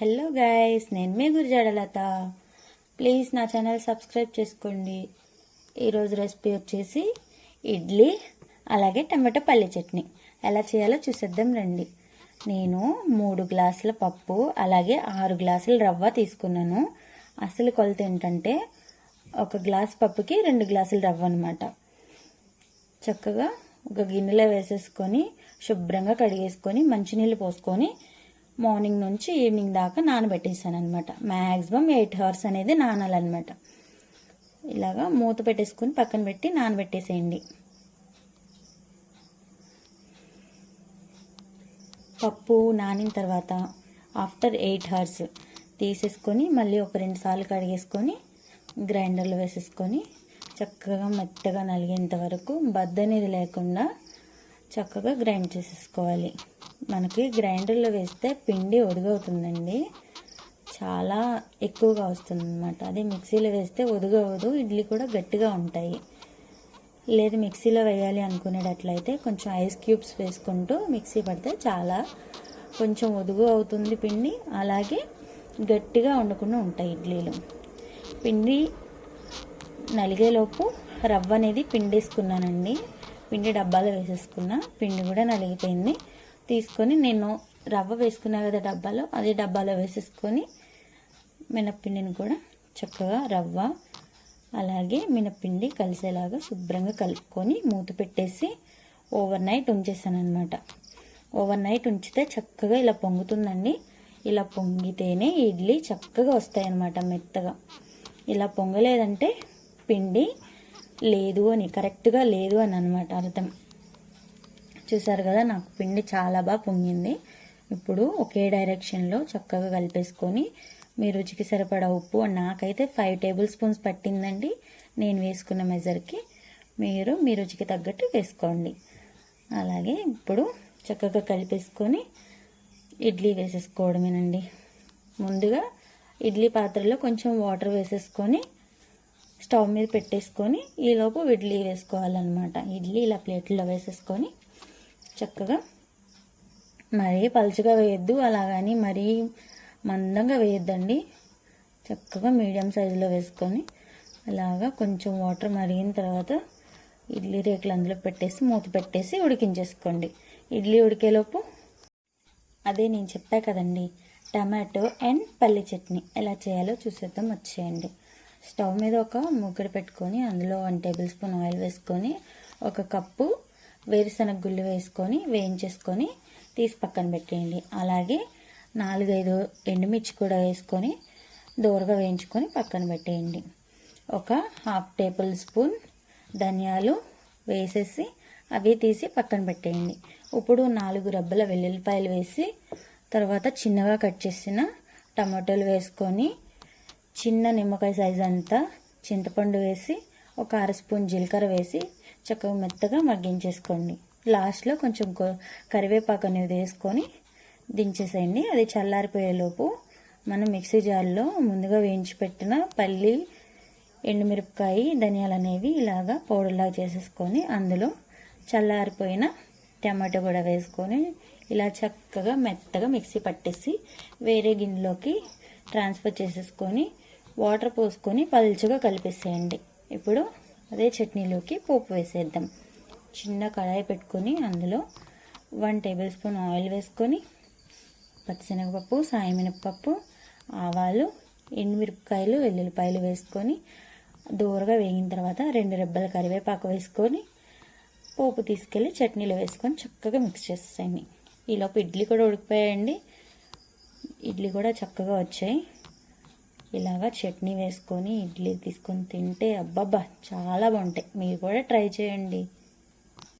Hello guys నేను మీ గురిజాడలత ప్లీజ్ నా ఛానల్ సబ్స్క్రైబ్ చేసుకోండి. ఈరోజు రెసిపీ వచ్చేసి ఇడ్లీ అలాగే టమాటో పల్లి చట్నీ. ఎలా చేయాలో చూసేద్దాం రండి. నేను మూడు గ్లాసుల పప్పు అలాగే ఆరు గ్లాసుల రవ్వ తీసుకున్నాను. అసలు కొలత ఏంటంటే ఒక గ్లాస్ పప్పుకి రెండు గ్లాసుల రవ్వ అనమాట చక్కగా ఒక గిన్నెలో వేసేసుకొని శుభ్రంగా కడిగేసుకొని మంచినీళ్ళు పోసుకొని మార్నింగ్ నుంచి ఈవినింగ్ దాకా నానబెట్టేసాను అనమాట మ్యాక్సిమం ఎయిట్ అవర్స్ అనేది నానాలన్నమాట. ఇలాగా మూత పెట్టేసుకొని పక్కన పెట్టి నానబెట్టేసేయండి. పప్పు నానిన తర్వాత ఆఫ్టర్ ఎయిట్ అవర్స్ తీసేసుకొని మళ్ళీ ఒక రెండు సార్లు కడిగేసుకొని గ్రైండర్లో వేసేసుకొని చక్కగా మెత్తగా నలిగేంత వరకు బద్ద అనేది లేకుండా చక్కగా గ్రైండ్ చేసేసుకోవాలి. మనకి గ్రైండర్లో వేస్తే పిండి ఒడుగవుతుందండి చాలా ఎక్కువగా వస్తుంది అనమాట అదే మిక్సీలో వేస్తే ఒదుగవదు ఇడ్లీ కూడా గట్టిగా ఉంటాయి. లేదు మిక్సీలో వేయాలి అనుకునేటట్లయితే కొంచెం ఐస్ క్యూబ్స్ వేసుకుంటూ మిక్సీ పడితే చాలా కొంచెం ఒదుగు అవుతుంది పిండి. అలాగే గట్టిగా వండుకుండా ఉంటాయి ఇడ్లీలు. పిండి నలిగేలోపు రవ్వ అనేది పిండేసుకున్నానండి. పిండి డబ్బాలో వేసేసుకున్నా పిండి కూడా నలిగిపోయింది. తీసుకొని నేను రవ్వ వేసుకున్నా కదా డబ్బాలో అదే డబ్బాలో వేసేసుకొని మినప్పిండిని కూడా చక్కగా రవ్వ అలాగే మినప్పిండి కలిసేలాగా శుభ్రంగా కలుపుకొని మూత పెట్టేసి ఓవర్ నైట్ ఉంచేసానమాట ఓవర్ నైట్ ఉంచితే చక్కగా ఇలా పొంగుతుందండి. ఇలా పొంగితేనే ఇడ్లీ చక్కగా వస్తాయన్నమాట మెత్తగా. ఇలా పొంగలేదంటే పిండి లేదు అని కరెక్ట్గా లేదు అని అనమాట అర్థం. చూసారు కదా నాకు పిండి చాలా బాగా పొంగింది. ఇప్పుడు ఒకే డైరెక్షన్లో చక్కగా కలిపేసుకొని మీ రుచికి సరిపడా ఉప్పు నాకైతే ఫైవ్ టేబుల్ స్పూన్స్ పట్టిందండి నేను వేసుకున్న మెజర్కి మీరు మీ రుచికి తగ్గట్టు వేసుకోండి. అలాగే ఇప్పుడు చక్కగా కలిపేసుకొని ఇడ్లీ వేసేసుకోవడమేనండి. ముందుగా ఇడ్లీ పాత్రలో కొంచెం వాటర్ వేసేసుకొని స్టవ్ మీద పెట్టేసుకొని ఈలోపు ఇడ్లీ వేసుకోవాలన్నమాట. ఇడ్లీ ఇలా ప్లేట్లో వేసేసుకొని చక్కగా మరీ పలుచగా వేయద్దు అలాగని మరీ మందంగా వేయద్దండి. చక్కగా మీడియం సైజులో వేసుకొని అలాగా కొంచెం వాటర్ మరిగిన తర్వాత ఇడ్లీ రేకులు అందులో పెట్టేసి మూత పెట్టేసి ఉడికించేసుకోండి. ఇడ్లీ ఉడికేలోపు అదే నేను చెప్పా కదండి టమాటో అండ్ పల్లి చట్నీ ఎలా చేయాలో చూసేద్దాం వచ్చేయండి. స్టవ్ మీద ఒక ముగ్గురు పెట్టుకొని అందులో వన్ టేబుల్ స్పూన్ ఆయిల్ వేసుకొని ఒక కప్పు వేరుశనగ గుళ్ళు వేసుకొని వేయించేసుకొని తీసి పక్కన పెట్టేయండి. అలాగే నాలుగైదు ఎండుమిర్చి కూడా వేసుకొని దూరగా వేయించుకొని పక్కన పెట్టేయండి. ఒక హాఫ్ టేబుల్ స్పూన్ ధనియాలు వేసేసి అవి తీసి పక్కన పెట్టేయండి. ఇప్పుడు నాలుగు రబ్బల వెల్లుల్లిపాయలు వేసి తర్వాత చిన్నగా కట్ చేసిన టమాటోలు వేసుకొని చిన్న నిమ్మకాయ సైజ్ అంతా చింతపండు వేసి ఒక అర స్పూన్ జీలకర్ర వేసి చక్కగా మెత్తగా మగ్గించేసుకోండి. లాస్ట్లో కొంచెం కరివేపాకు అనేది వేసుకొని దించేసేయండి. అది చల్లారిపోయేలోపు మనం మిక్సీ జార్లో ముందుగా వేయించి పెట్టిన పల్లి ఎండుమిరపకాయ ధనియాలు అనేవి ఇలాగా పౌడర్లాగా చేసేసుకొని అందులో చల్లారిపోయిన టమాటో కూడా వేసుకొని ఇలా చక్కగా మెత్తగా మిక్సీ పట్టేసి వేరే గిన్నెలోకి ట్రాన్స్ఫర్ చేసేసుకొని వాటర్ పోసుకొని పలుచగా కలిపేసేయండి. ఇప్పుడు అదే చట్నీలోకి పోపు వేసేద్దాం. చిన్న కడాయి పెట్టుకొని అందులో వన్ టేబుల్ స్పూన్ ఆయిల్ వేసుకొని పచ్చిశనగపప్పు సాయమినపప్పు ఆవాలు ఎండుమిరపకాయలు వెల్లుల్లిపాయలు వేసుకొని దూరగా వేగిన తర్వాత రెండు రెబ్బల కరివేపాకు వేసుకొని పోపు తీసుకెళ్ళి చట్నీలో వేసుకొని చక్కగా మిక్స్ చేసేయండి. ఈలోపు ఇడ్లీ కూడా ఉడికిపోయాయండి. ఇడ్లీ కూడా చక్కగా వచ్చాయి. ఇలాగా చట్నీ వేసుకొని ఇడ్లీ తీసుకొని తింటే అబ్బబ్బా చాలా బాగుంటాయి. మీరు కూడా ట్రై చేయండి.